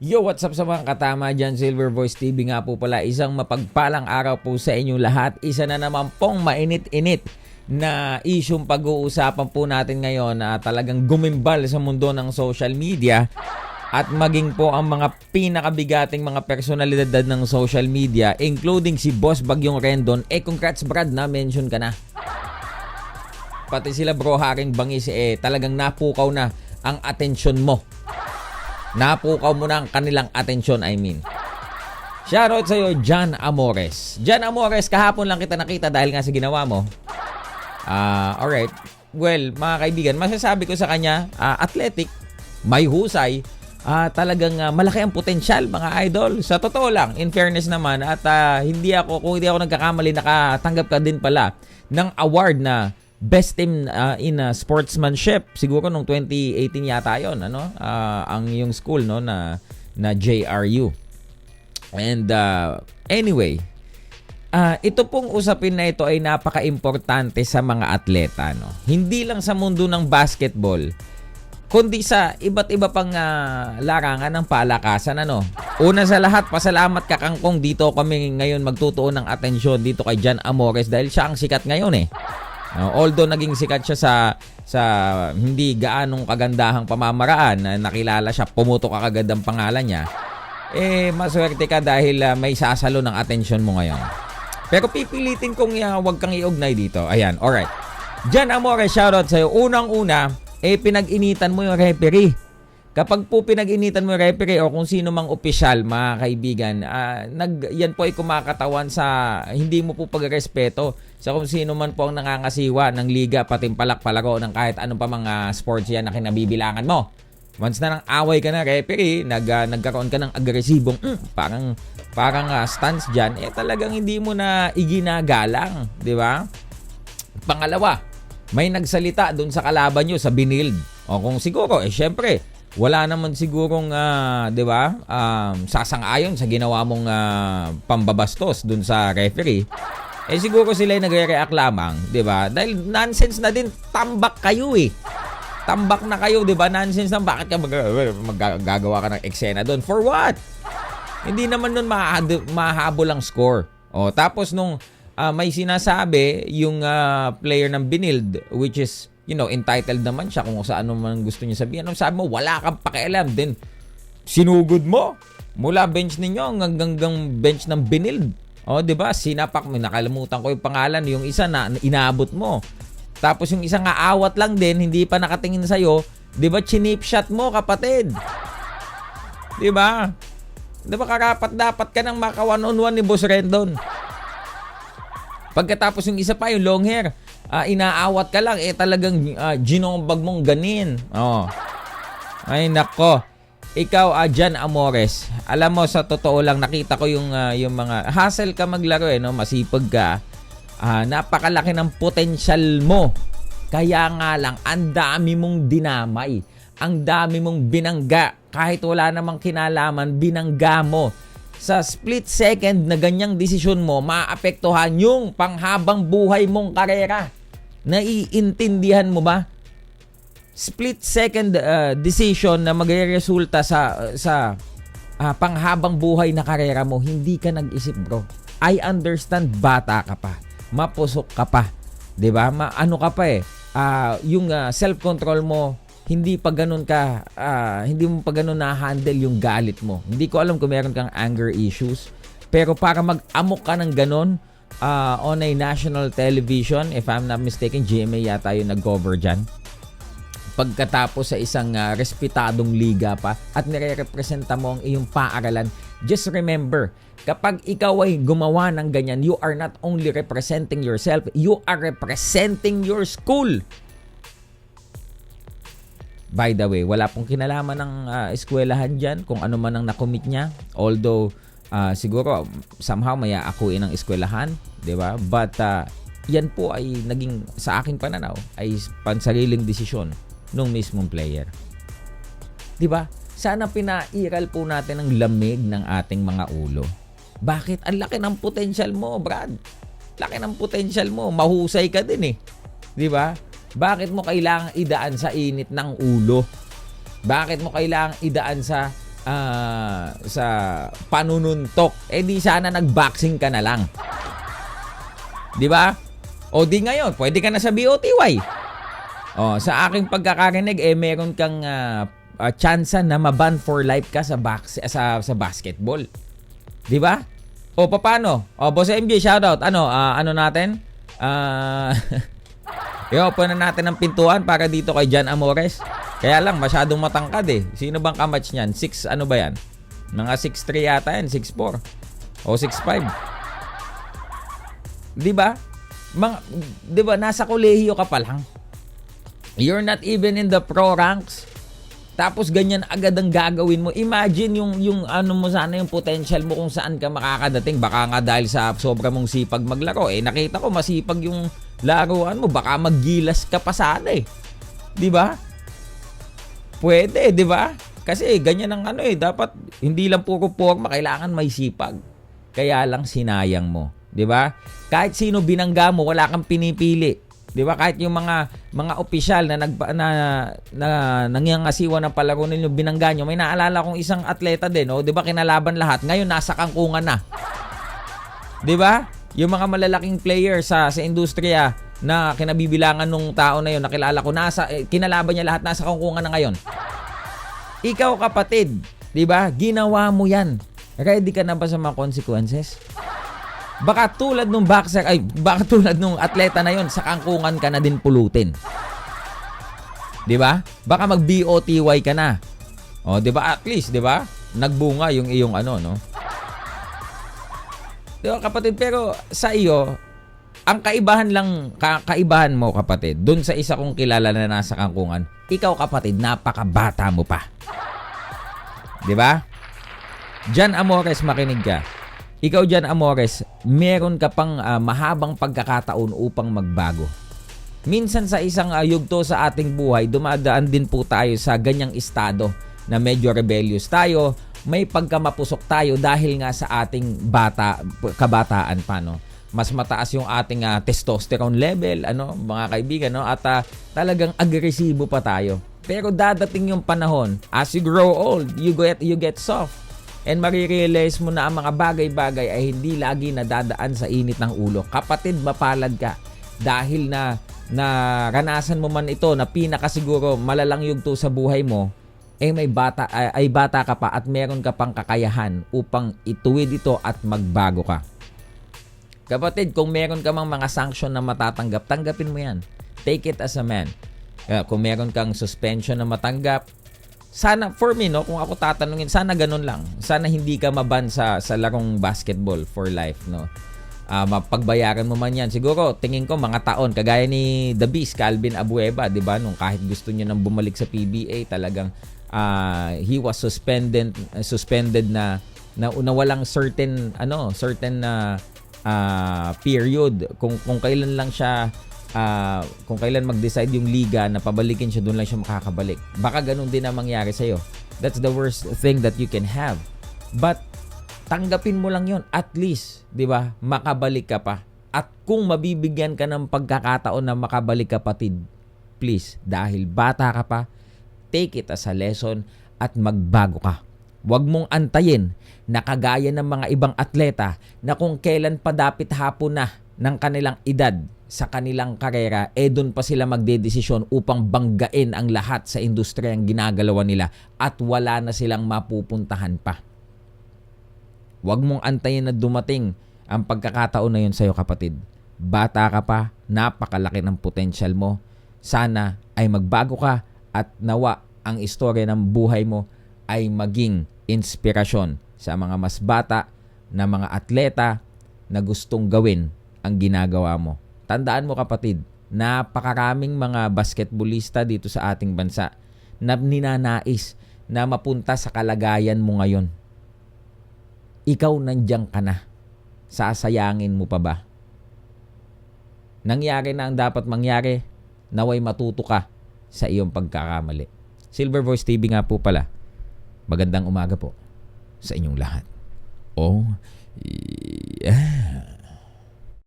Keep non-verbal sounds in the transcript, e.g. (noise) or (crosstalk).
Yo, what's up sa mga katama dyan? Silver Voice TV nga po pala. Isang mapagpalang araw po sa inyong lahat. Isa na naman pong mainit-init na isyong pag-uusapan po natin ngayon na talagang gumimbal sa mundo ng social media at maging po ang mga pinakabigating mga personalidad ng social media including si Boss Bagyong Rendon. Eh, congrats Brad na mention ka na. Pati sila bro Haring Bangis eh talagang napukaw na ang atensyon mo. Napukaw mo na ang kanilang atensyon, I mean. Shoutout sa'yo, John Amores. John Amores, kahapon lang kita nakita dahil nga sa ginawa mo. Ah, alright. Well, mga kaibigan, masasabi ko sa kanya, ah, athletic, may husay, ah, talagang ah, malaki ang potensyal, mga idol. Sa totoo lang, in fairness naman, at ah, hindi ako, kung hindi ako nagkakamali, nakatanggap ka din pala ng award na best team uh, in uh, sportsmanship siguro nung 2018 yata yon ano uh, ang yung school no na na JRU and uh, anyway uh, ito pong usapin na ito ay napaka-importante sa mga atleta no hindi lang sa mundo ng basketball kundi sa iba't iba pang uh, larangan ng palakasan ano. Una sa lahat, pasalamat ka kangkong dito kami ngayon magtutuon ng atensyon dito kay Jan Amores dahil siya ang sikat ngayon eh. Although naging sikat siya sa sa hindi gaanong kagandahang pamamaraan na nakilala siya, pumutok ka kagad ang pangalan niya, eh maswerte ka dahil uh, may sasalo ng atensyon mo ngayon. Pero pipilitin kong uh, wag kang iugnay dito. Ayan, alright. Jan Amore, shoutout sa'yo. Unang-una, eh pinag-initan mo yung referee. Kapag po pinag-initan mo yung referee o kung sino mang opisyal, mga kaibigan, uh, nag, yan po ay kumakatawan sa hindi mo po pagrespeto sa kung sino man po ang nangangasiwa ng liga, pati palak-palaro ng kahit ano pa mga sports yan na kinabibilangan mo. Once na nang away ka na referee, nag, uh, nagkaroon ka ng agresibong, mm, parang, parang uh, stance dyan, eh talagang hindi mo na iginagalang, di ba? Pangalawa, may nagsalita doon sa kalaban nyo sa binild. O kung siguro, eh syempre, wala naman sigurong uh, 'di ba? Um, sasang-ayon sa ginawa mong uh, pambabastos dun sa referee. Eh siguro sila ay nagre-react lamang, 'di ba? Dahil nonsense na din, tambak kayo eh. Tambak na kayo, 'di ba? Nonsense na bakit ka mag- maggagawa ka ng eksena doon? For what? Hindi naman nun mahabol ang score. O tapos nung uh, may sinasabi yung uh, player ng Binild which is you know, entitled naman siya kung saan man gusto niya sabihin. Ano sabi mo, wala kang pakialam. din. sinugod mo mula bench ninyo hanggang, hanggang bench ng binild. O, oh, di ba? Sinapak mo, nakalimutan ko yung pangalan. Yung isa na inaabot mo. Tapos yung isa nga awat lang din, hindi pa nakatingin sa'yo. Di ba, chinip shot mo, kapatid? Di ba? Di ba karapat dapat ka nang maka one on one ni Boss Rendon? Pagkatapos yung isa pa, yung long hair uh, inaawat ka lang, eh talagang uh, ginombag mong ganin. Oh. Ay nako. Ikaw, uh, Jan Amores, alam mo sa totoo lang nakita ko yung uh, yung mga hassle ka maglaro eh no, masipag ka. Uh, napakalaki ng potensyal mo. Kaya nga lang ang dami mong dinamay. Ang dami mong binangga. Kahit wala namang kinalaman, binangga mo sa split second na ganyang desisyon mo, maapektuhan yung panghabang buhay mong karera. Naiintindihan mo ba? Split second uh, decision na magre-resulta sa sa uh, panghabang buhay na karera mo, hindi ka nag-isip, bro. I understand bata ka pa. Mapusok ka pa. 'Di ba? Ma ano ka pa eh. Uh, yung uh, self-control mo hindi pa ganun ka uh, hindi mo pa ganun na-handle yung galit mo. Hindi ko alam kung meron kang anger issues. Pero para mag-amok ka ng ganun, uh, on a national television. If I'm not mistaken, GMA yata yung nag-cover dyan. Pagkatapos sa isang uh, respetadong liga pa at nire-representa mo ang iyong paaralan, just remember, kapag ikaw ay gumawa ng ganyan, you are not only representing yourself, you are representing your school. By the way, wala pong kinalaman ng uh, eskwelahan dyan kung ano man ang nakomit niya. Although, uh, siguro somehow may aakuin ng eskwelahan, 'di ba? But uh, yan po ay naging sa aking pananaw ay pansariling desisyon ng mismong player. 'Di ba? Sana pinairal po natin ang lamig ng ating mga ulo. Bakit? Ang laki ng potential mo, Brad. Laki ng potential mo. Mahusay ka din eh. 'Di ba? Bakit mo kailangang idaan sa init ng ulo? Bakit mo kailangang idaan sa uh, sa panununtok. Eh di sana nag-boxing ka na lang. 'Di ba? O di ngayon, pwede ka na sa BOTY. O, sa aking pagkakarinig eh meron kang uh, uh, chance na maban for life ka sa box sa sa basketball. 'Di ba? O paano? O Boss MJ, shoutout. Ano, ah, ano natin? Ah (laughs) I-open na natin ang pintuan para dito kay Jan Amores. Kaya lang, masyadong matangkad eh. Sino bang kamatch niyan? 6 ano ba yan? Mga 6'3 yata yan, 6'4. O 6'5. Di ba? Mga, di ba, nasa kolehiyo ka pa lang. You're not even in the pro ranks. Tapos ganyan agad ang gagawin mo. Imagine yung yung ano mo sana yung potential mo kung saan ka makakadating. Baka nga dahil sa sobra mong sipag maglaro. Eh nakita ko masipag yung laruan mo. Baka maggilas ka pa sana eh. 'Di ba? Pwede, 'di ba? Kasi ganyan ang ano eh, dapat hindi lang puro forma, kailangan may sipag. Kaya lang sinayang mo, 'di ba? Kahit sino binangga mo, wala kang pinipili. 'Di ba? Kahit yung mga mga opisyal na nag na, na nangyangasiwa ng palaro ninyo binangga nyo, may naalala kong isang atleta din, oh, 'di ba? Kinalaban lahat. Ngayon nasa kangkungan na. 'Di ba? Yung mga malalaking player sa sa industriya na kinabibilangan nung tao na yon nakilala ko nasa eh, kinalaban niya lahat nasa kangkungan na ngayon. Ikaw kapatid, 'di ba? Ginawa mo 'yan. Ready ka na ba sa mga consequences? Baka tulad nung boxer, ay baka tulad nung atleta na yon sa kangkungan ka na din pulutin. 'Di ba? Baka mag BOTY ka na. O, 'di ba? At least, 'di ba? Nagbunga yung iyong ano, no? 'Di ba, kapatid? Pero sa iyo, ang kaibahan lang, ka- kaibahan mo kapatid, dun sa isa kong kilala na nasa kangkungan, ikaw kapatid, napakabata mo pa. 'Di ba? Jan Amores, makinig ka. Ikaw dyan, Amores, meron ka pang uh, mahabang pagkakataon upang magbago. Minsan sa isang uh, yugto sa ating buhay, dumadaan din po tayo sa ganyang estado na medyo rebellious tayo, may pagkamapusok tayo dahil nga sa ating bata, kabataan pa, no? Mas mataas yung ating uh, testosterone level, ano, mga kaibigan, no? At uh, talagang agresibo pa tayo. Pero dadating yung panahon, as you grow old, you get you get soft and marirealize mo na ang mga bagay-bagay ay hindi lagi nadadaan sa init ng ulo. Kapatid, mapalad ka dahil na naranasan mo man ito na pinakasiguro malalang yugto sa buhay mo, eh may bata ay, ay bata ka pa at meron ka pang kakayahan upang ituwid ito at magbago ka. Kapatid, kung meron ka mang mga sanction na matatanggap, tanggapin mo yan. Take it as a man. Kung meron kang suspension na matanggap, sana for me no kung ako tatanungin sana ganun lang sana hindi ka maban sa sa larong basketball for life no uh, mapagbayaran mo man yan siguro tingin ko mga taon kagaya ni The Beast Calvin Abueva 'di ba nung kahit gusto niya nang bumalik sa PBA talagang uh, he was suspended uh, suspended na na, na walang certain ano certain na uh, uh, period kung kung kailan lang siya uh, kung kailan mag-decide yung liga na pabalikin siya, doon lang siya makakabalik. Baka ganun din ang mangyari sa'yo. That's the worst thing that you can have. But, tanggapin mo lang yon At least, di ba, makabalik ka pa. At kung mabibigyan ka ng pagkakataon na makabalik kapatid, please, dahil bata ka pa, take it as a lesson at magbago ka. Huwag mong antayin na kagaya ng mga ibang atleta na kung kailan pa dapit hapon na ng kanilang edad sa kanilang karera, eh doon pa sila magdedesisyon upang banggain ang lahat sa industriya ang ginagalawan nila at wala na silang mapupuntahan pa. Huwag mong antayin na dumating ang pagkakataon na yun sa'yo kapatid. Bata ka pa, napakalaki ng potensyal mo. Sana ay magbago ka at nawa ang istorya ng buhay mo ay maging inspirasyon sa mga mas bata na mga atleta na gustong gawin ang ginagawa mo Tandaan mo kapatid, napakaraming mga basketballista dito sa ating bansa na ninanais na mapunta sa kalagayan mo ngayon. Ikaw nandiyan ka na. Sasayangin mo pa ba? Nangyari na ang dapat mangyari, naway matuto ka sa iyong pagkakamali. Silver Voice TV nga po pala. Magandang umaga po sa inyong lahat. Oh, yeah.